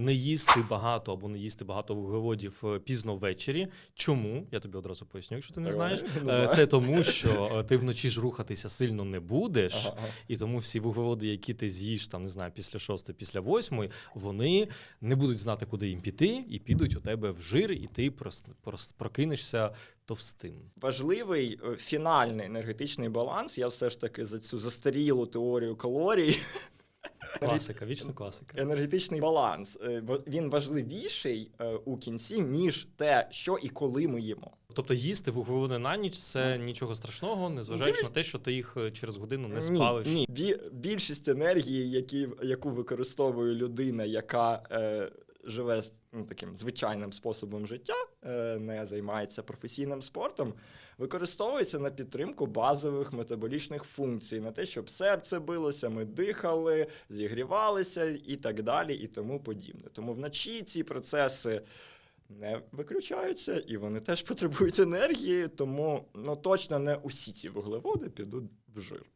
Не їсти багато або не їсти багато вуглеводів е, пізно ввечері. Чому? Я тобі одразу поясню, якщо ти не знаєш. Е. Це тому, що е, ти вночі ж рухатися сильно не будеш. Ага, ага. І тому всі вуглеводи, які ти з'їш там, не знаю, після шостої, після восьмої, вони не будуть знати, куди їм піти, і підуть у тебе в жир, і ти прокинешся товстим. Важливий фінальний енергетичний баланс. Я все ж таки за цю застарілу теорію калорій. Класика, вічна класика. Енергетичний баланс е, він важливіший е, у кінці, ніж те, що і коли ми їмо. Тобто їсти вуглеводи на ніч це нічого страшного, незважаючи на те, що ти їх е, через годину не спалиш. Ні, ні. Бі, більшість енергії, які, яку використовує людина, яка е, живе ну, таким звичайним способом життя, е, не займається професійним спортом, використовується на підтримку базових метаболічних функцій, на те, щоб серце билося, ми дихали, зігрівалися і так далі, і тому подібне. Тому вночі ці процеси. Не виключаються, і вони теж потребують енергії, тому ну точно не усі ці вуглеводи підуть в жир.